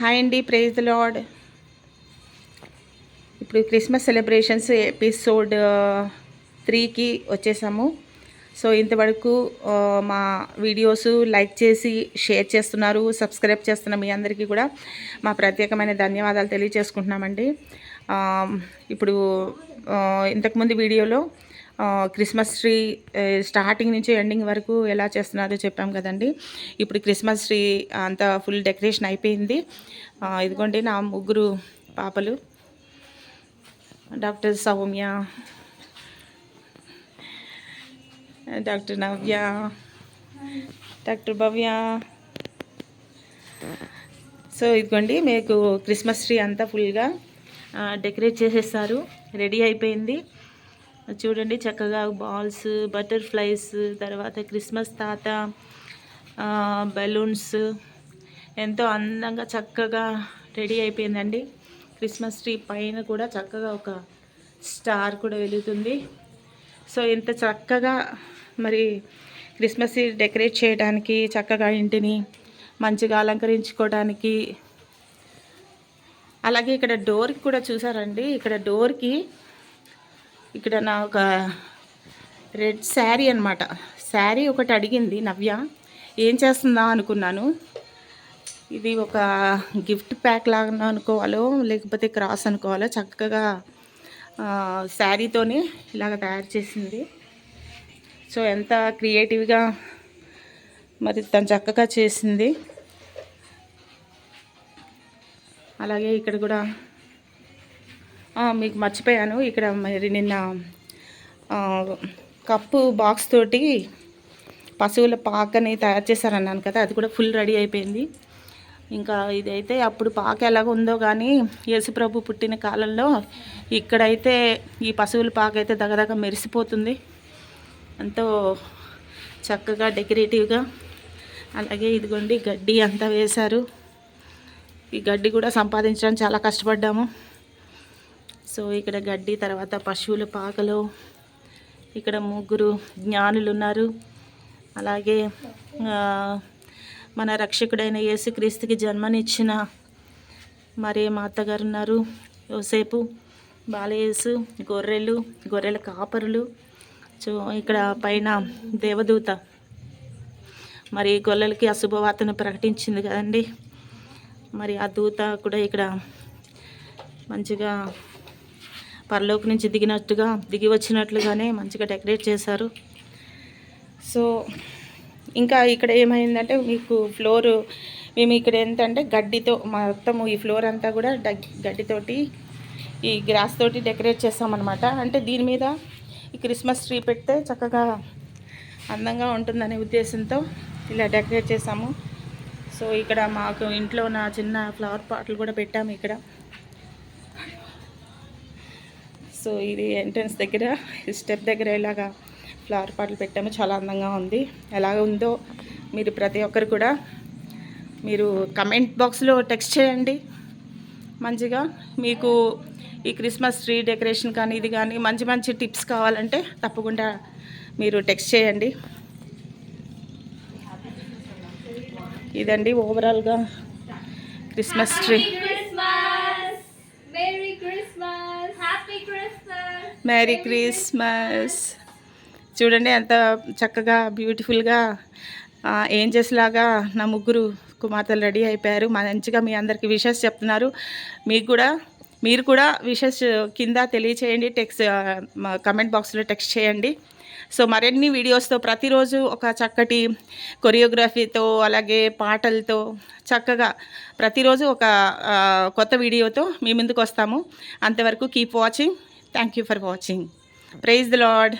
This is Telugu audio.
హాయ్ అండి ప్రైజ్ ద లాడ్ ఇప్పుడు క్రిస్మస్ సెలబ్రేషన్స్ ఎపిసోడ్ త్రీకి వచ్చేసాము. సో ఇంతవరకు మా వీడియోస్ లైక్ చేసి షేర్ చేస్తున్నారు సబ్స్క్రైబ్ చేస్తున్న మీ అందరికీ కూడా మా ప్రత్యేకమైన ధన్యవాదాలు తెలియజేసుకుంటున్నామండి. ఇప్పుడు ఇంతకుముందు వీడియోలో క్రిస్మస్ ట్రీ స్టార్టింగ్ నుంచి ఎండింగ్ వరకు ఎలా చేస్తున్నారో చెప్పాం కదండి. ఇప్పుడు క్రిస్మస్ ట్రీ అంతా ఫుల్ డెకరేషన్ అయిపోయింది. ఇదిగోండి నా ముగ్గురు పాపలు. Doctor Soumya doctor Navya doctor Bhavya. So ఇదిగోండి మీకు క్రిస్మస్ ట్రీ అంతా ఫుల్గా డెకరేట్ చేసేస్తారు రెడీ అయిపోయింది. చూడండి చక్కగా బాల్స్ బటర్ఫ్లైస్ తర్వాత క్రిస్మస్ తాత బెలూన్స్ ఎంతో అందంగా చక్కగా రెడీ అయిపోయిందండి. క్రిస్మస్ ట్రీ పైన కూడా చక్కగా ఒక స్టార్ కూడా వెలుగుతుంది. సో ఇంత చక్కగా మరి క్రిస్మస్ డెకరేట్ చేయడానికి చక్కగా ఇంటిని మంచిగా అలంకరించుకోవడానికి అలాగే ఇక్కడ డోర్కి కూడా చూసారండి. ఇక్కడ డోర్కి ఇక్కడ నా ఒక రెడ్ శారీ అనమాట శారీ ఒకటి అడిగింది నవ్య. ఏం చేస్తుందా అనుకున్నాను. ఇది ఒక గిఫ్ట్ ప్యాక్ లాగా అనుకోవాలో లేకపోతే క్రాస్ అనుకోవాలో చక్కగా శారీతోనే ఇలాగ తయారు చేసింది. సో ఎంత క్రియేటివ్గా మరి తను చక్కగా చేసింది. అలాగే ఇక్కడ కూడా మీకు మర్చిపోయాను. ఇక్కడ మరి నిన్న కప్పు బాక్స్ తోటి పశువుల పాకని తయారు చేశారన్నాను కదా అది కూడా ఫుల్ రెడీ అయిపోయింది. ఇంకా ఇదైతే అప్పుడు పాక ఎలాగ ఉందో కానీ యేసుప్రభు పుట్టిన కాలంలో ఇక్కడైతే ఈ పశువుల పాక అయితే దగదగ మెరిసిపోతుంది. ఎంతో చక్కగా డెకరేటివ్గా. అలాగే ఇదిగోండి గడ్డి అంతా వేశారు. ఈ గడ్డి కూడా సంపాదించడానికి చాలా కష్టపడ్డాము. సో ఇక్కడ గడ్డి తర్వాత పశువుల పాకలో ఇక్కడ ముగ్గురు జ్ఞానులు ఉన్నారు అలాగే మన రక్షకుడైన యేసుక్రీస్తుకి జన్మనిచ్చిన మరి మా అత్తగారు ఉన్నారు యోసేపు బాలయేసు గొర్రెలు గొర్రెల కాపరులు. సో ఇక్కడ పైన దేవదూత మరి గొర్రెలకి అశుభవార్తను ప్రకటించింది కదండి. మరి ఆ దూత కూడా ఇక్కడ మంచిగా పరలోకి నుంచి దిగినట్టుగా దిగి వచ్చినట్లుగానే మంచిగా డెకరేట్ చేశారు. సో ఇంకా ఇక్కడ ఏమైందంటే మీకు ఫ్లోర్ మేము ఇక్కడ ఏంటంటే గడ్డితో మొత్తము ఈ ఫ్లోర్ అంతా కూడా డగ్- గడ్డితోటి ఈ గ్రాస్ తోటి డెకరేట్ చేస్తామన్నమాట. అంటే దీని మీద ఈ క్రిస్మస్ ట్రీ పెడితే చక్కగా అందంగా ఉంటుందనే ఉద్దేశంతో ఇలా డెకరేట్ చేసాము సో ఇక్కడ మాకు ఇంట్లో నా చిన్న ఫ్లవర్ పాట్లు కూడా పెట్టాము ఇక్కడ. సో ఇది ఎంట్రన్స్ దగ్గర స్టెప్ దగ్గర ఇలాగా ఫ్లవర్ పాట్లు పెట్టాము. చాలా అందంగా ఉంది. ఎలాగ ఉందో మీరు ప్రతి ఒక్కరు కూడా మీరు కమెంట్ బాక్స్లో టెక్స్ట్ చేయండి. మంచిగా మీకు ఈ క్రిస్మస్ ట్రీ డెకరేషన్ కానీ ఇది కానీ మంచి మంచి టిప్స్ కావాలంటే తప్పకుండా మీరు టెక్స్ట్ చేయండి. ఇదండి ఓవరాల్గా క్రిస్మస్ ట్రీ. మేరీ క్రిస్మస్ చూడండి ఎంత చక్కగా బ్యూటిఫుల్గా ఏంజెస్ లాగా నా ముగ్గురు కుమార్తెలు రెడీ అయిపోయారు. మంచిగా మీ అందరికీ విషెస్ చెప్తున్నారు. మీకు కూడా మీరు కూడా విషెస్ కింద తెలియచేయండి. టెక్స్ట్ కమెంట్ బాక్స్లో టెక్స్ట్ చేయండి. సో మరిన్ని వీడియోస్తో ప్రతిరోజు ఒక చక్కటి కొరియోగ్రఫీతో అలాగే పాటలతో చక్కగా ప్రతిరోజు ఒక కొత్త వీడియోతో మీ ముందుకు వస్తాము. అంతవరకు keep watching thank you for watching praise the Lord